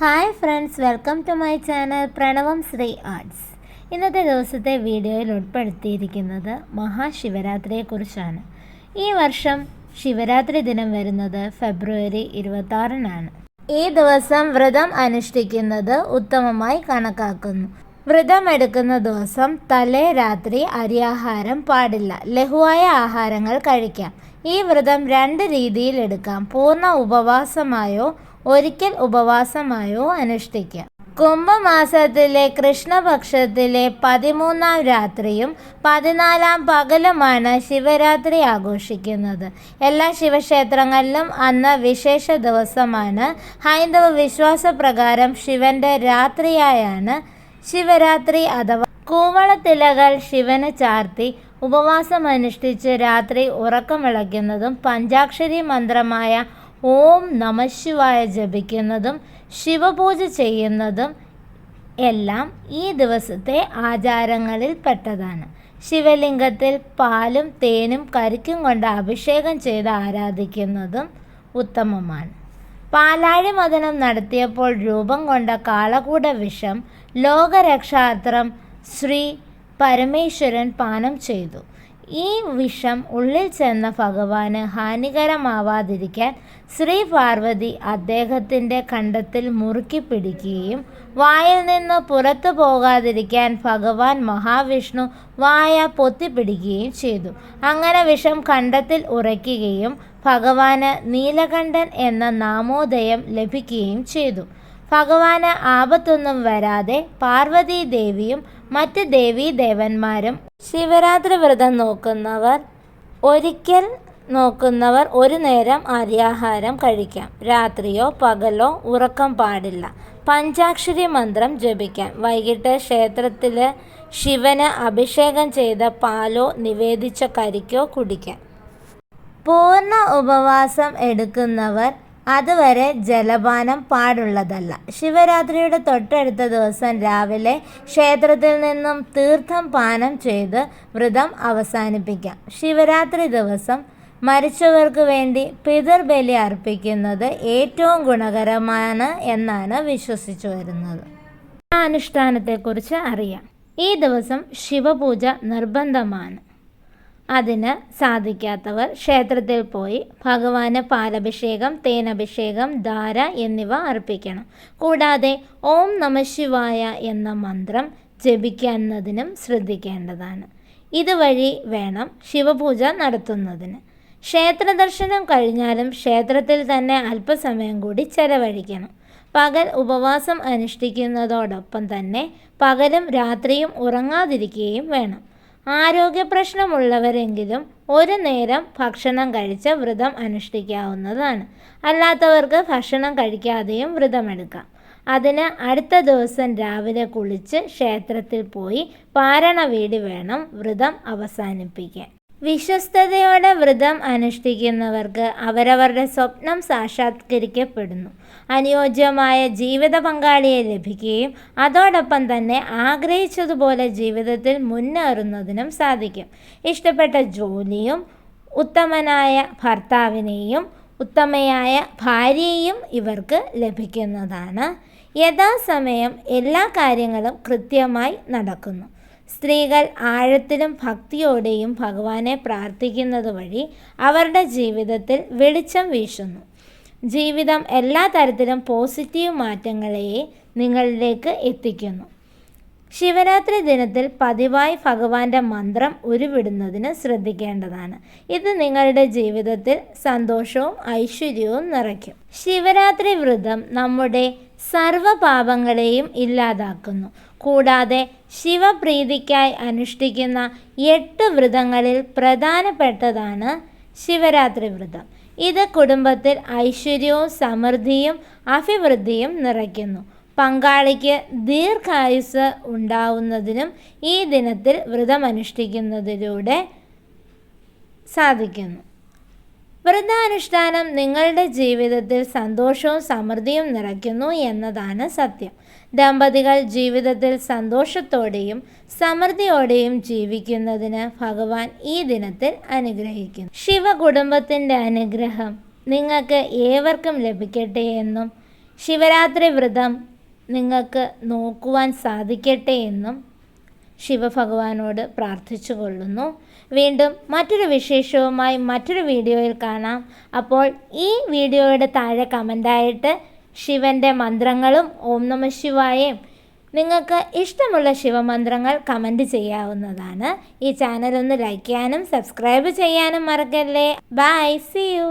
Hi friends welcome to my channel Pranavam Sree arts. ഇന്നത്തെ ദിവസത്തെ വീഡിയോയിൽ ഉൾപ്പെടുത്തിയിരിക്കുന്നത് മഹാശിവരാത്രിയെക്കുറിച്ചാണ്. ഈ വർഷം ശിവരാത്രി ദിനം വരുന്നത് ഫെബ്രുവരി ഇരുപത്താറിനാണ്. ഈ ദിവസം വ്രതം അനുഷ്ഠിക്കുന്നത് ഉത്തമമായി കണക്കാക്കുന്നു. വ്രതം എടുക്കുന്ന ദിവസം തലേ രാത്രി അരിയാഹാരം പാടില്ല. ലഘുവായ ആഹാരങ്ങൾ കഴിക്കാം. ഈ വ്രതം രണ്ട് രീതിയിൽ എടുക്കാം. പൂർണ ഉപവാസമായോ ഒരിക്കൽ ഉപവാസമായോ അനുഷ്ഠിക്കാം. കുംഭമാസത്തിലെ കൃഷ്ണപക്ഷത്തിലെ പതിമൂന്നാം രാത്രിയും പതിനാലാം പകലുമാണ് ശിവരാത്രി ആഘോഷിക്കുന്നത്. എല്ലാ ശിവക്ഷേത്രങ്ങളിലും അന്ന് വിശേഷ ദിവസമാണ്. ഹൈന്ദവ വിശ്വാസപ്രകാരം ശിവന്റെ രാത്രിയായാണ് ശിവരാത്രി അഥവാ കൂവളത്തിലകൾ ശിവന് ചാർത്തി ഉപവാസം അനുഷ്ഠിച്ച് രാത്രി ഉറക്കമിളയ്ക്കുന്നതും പഞ്ചാക്ഷരി മന്ത്രമായ ഓം നമശിവായ ജപിക്കുന്നതും ശിവപൂജ ചെയ്യുന്നതും എല്ലാം ഈ ദിവസത്തെ ആചാരങ്ങളിൽ പെട്ടതാണ്. ശിവലിംഗത്തിൽ പാലും തേനും കരിക്കും കൊണ്ട് അഭിഷേകം ചെയ്ത് ആരാധിക്കുന്നതും ഉത്തമമാണ്. പാലാഴി മദനം നടത്തിയപ്പോൾ രൂപം കൊണ്ട കാളകൂട വിഷം ലോകരക്ഷാർത്ഥം ശ്രീ പരമേശ്വരൻ പാനം ചെയ്തു. ഈ വിഷം ഉള്ളിൽ ചെന്ന ഭഗവാന് ഹാനികരമാവാതിരിക്കാൻ ശ്രീ പാർവതി അദ്ദേഹത്തിന്റെ കണ്ടത്തിൽ മുറുക്കി പിടിക്കുകയും വായിൽ നിന്ന് പുറത്തു പോകാതിരിക്കാൻ ഭഗവാൻ മഹാവിഷ്ണു വായ പൊത്തിപ്പിടിക്കുകയും ചെയ്തു. അങ്ങനെ വിഷം കണ്ടത്തിൽ ഉറയ്ക്കുകയും ഭഗവാന് നീലകണ്ഠൻ എന്ന നാമോദയം ലഭിക്കുകയും ചെയ്തു. ഭഗവാന് ആപത്തൊന്നും വരാതെ പാർവതി ദേവിയും മറ്റ് ദേവീ ദേവന്മാരും ശിവരാത്രി വ്രതം നോക്കുന്നവർ ഒരിക്കൽ നോക്കുന്നവർ ഒരു നേരം അരിയാഹാരം കഴിക്കാം. രാത്രിയോ പകലോ ഉറക്കം പാടില്ല. പഞ്ചാക്ഷരി മന്ത്രം ജപിക്കാം. വൈകിട്ട് ക്ഷേത്രത്തിൽ ശിവന് അഭിഷേകം ചെയ്ത പാലോ നിവേദിച്ച കരിക്കോ കുടിക്കാം. പൂർണ ഉപവാസം എടുക്കുന്നവർ അതുവരെ ജലപാനം പാടുള്ളതല്ല. ശിവരാത്രിയുടെ തൊട്ടടുത്ത ദിവസം രാവിലെ ക്ഷേത്രത്തിൽ നിന്നും തീർത്ഥം പാനം ചെയ്ത് വ്രതം അവസാനിപ്പിക്കാം. ശിവരാത്രി ദിവസം മരിച്ചവർക്ക് വേണ്ടി പിതൃബലി അർപ്പിക്കുന്നത് ഏറ്റവും ഗുണകരമാണ് എന്നാണ് വിശ്വസിച്ചു വരുന്നത്. അനുഷ്ഠാനത്തെക്കുറിച്ച് അറിയാം. ഈ ദിവസം ശിവപൂജ നിർബന്ധമാണ്. അതിന് സാധിക്കാത്തവർ ക്ഷേത്രത്തിൽ പോയി ഭഗവാന് പാലഭിഷേകം തേനഭിഷേകം ധാര എന്നിവ അർപ്പിക്കണം. കൂടാതെ ഓം നമശിവായ എന്ന മന്ത്രം ജപിക്കുന്നതിനും ശ്രദ്ധിക്കേണ്ടതാണ്. ഇതുവഴി വേണം ശിവപൂജ നടത്തുന്നതിന്. ക്ഷേത്ര ദർശനം കഴിഞ്ഞാലും ക്ഷേത്രത്തിൽ തന്നെ അല്പസമയം കൂടി ചെലവഴിക്കണം. പകൽ ഉപവാസം അനുഷ്ഠിക്കുന്നതോടൊപ്പം തന്നെ പകലും രാത്രിയും ഉറങ്ങാതിരിക്കുകയും വേണം. ആരോഗ്യ പ്രശ്നമുള്ളവരെങ്കിലും ഒരു നേരം ഭക്ഷണം കഴിച്ച് വ്രതം അനുഷ്ഠിക്കാവുന്നതാണ്. അല്ലാത്തവർക്ക് ഭക്ഷണം കഴിക്കാതെയും വ്രതമെടുക്കാം. അതിന് അടുത്ത ദിവസം രാവിലെ കുളിച്ച് ക്ഷേത്രത്തിൽ പോയി പാരണ വേണം വ്രതം അവസാനിപ്പിക്കാൻ. വിശ്വസ്തയോടെ വ്രതം അനുഷ്ഠിക്കുന്നവർക്ക് അവരവരുടെ സ്വപ്നം സാക്ഷാത്കരിക്കപ്പെടുന്നു. അനുയോജ്യമായ ജീവിത പങ്കാളിയെ ലഭിക്കുകയും അതോടൊപ്പം തന്നെ ആഗ്രഹിച്ചതുപോലെ ജീവിതത്തിൽ മുന്നേറുന്നതിനും സാധിക്കും. ഇഷ്ടപ്പെട്ട ജോലിയും ഉത്തമനായ ഭർത്താവിനെയും ഉത്തമയായ ഭാര്യയെയും ഇവർക്ക് ലഭിക്കുന്നതാണ്. യഥാസമയം എല്ലാ കാര്യങ്ങളും കൃത്യമായി നടക്കുന്നു. സ്ത്രീകൾ ആഴത്തിലും ഭക്തിയോടെയും ഭഗവാനെ പ്രാർത്ഥിക്കുന്നത് വഴി അവരുടെ ജീവിതത്തിൽ വെളിച്ചം വീശുന്നു. ജീവിതം എല്ലാ തരത്തിലും പോസിറ്റീവ് മാറ്റങ്ങളെ നിങ്ങളിലേക്ക് എത്തിക്കുന്നു. ശിവരാത്രി ദിനത്തിൽ പതിവായി ഭഗവാന്റെ മന്ത്രം ഉരുവിടുന്നതിന് ശ്രദ്ധിക്കേണ്ടതാണ്. ഇത് നിങ്ങളുടെ ജീവിതത്തിൽ സന്തോഷവും ഐശ്വര്യവും നിറയ്ക്കും. ശിവരാത്രി വ്രതം നമ്മുടെ സർവപാപങ്ങളെയും ഇല്ലാതാക്കുന്നു. കൂടാതെ ശിവപ്രീതിക്കായി അനുഷ്ഠിക്കുന്ന എട്ട് വ്രതങ്ങളിൽ പ്രധാനപ്പെട്ടതാണ് ശിവരാത്രി വ്രതം. ഇത് കുടുംബത്തിൽ ഐശ്വര്യവും സമൃദ്ധിയും അഭിവൃദ്ധിയും നിറയ്ക്കുന്നു. പങ്കാളിക്ക് ദീർഘായുസ് ഉണ്ടാവുന്നതിനും ഈ ദിനത്തിൽ വ്രതമനുഷ്ഠിക്കുന്നതിലൂടെ സാധിക്കുന്നു. വ്രതാനുഷ്ഠാനം നിങ്ങളുടെ ജീവിതത്തിൽ സന്തോഷവും സമൃദ്ധിയും നിറയ്ക്കുന്നു എന്നതാണ് സത്യം. ദമ്പതികൾ ജീവിതത്തിൽ സന്തോഷത്തോടെയും സമൃദ്ധിയോടെയും ജീവിക്കുന്നതിന് ഭഗവാൻ ഈ ദിനത്തിൽ അനുഗ്രഹിക്കുന്നു. ശിവ കുടുംബത്തിന്റെ അനുഗ്രഹം നിങ്ങൾക്ക് ഏവർക്കും ലഭിക്കട്ടെ എന്നും ശിവരാത്രി വ്രതം നിങ്ങൾക്ക് നോക്കുവാൻ സാധിക്കട്ടെ എന്നും ശിവഭഗവാനോട് പ്രാർത്ഥിച്ചു കൊള്ളുന്നു. വീണ്ടും മറ്റൊരു വിശേഷവുമായി മറ്റൊരു വീഡിയോയിൽ കാണാം. അപ്പോൾ ഈ വീഡിയോയുടെ താഴെ കമന്റായിട്ട് ശിവന്റെ മന്ത്രങ്ങളും ഓം നമ ശിവായയും നിങ്ങൾക്ക് ഇഷ്ടമുള്ള ശിവമന്ത്രങ്ങൾ കമന്റ് ചെയ്യാവുന്നതാണ്. ഈ ചാനൽ ഒന്ന് ലൈക്ക് ചെയ്യാനും സബ്സ്ക്രൈബ് ചെയ്യാനും മറക്കല്ലേ. By C U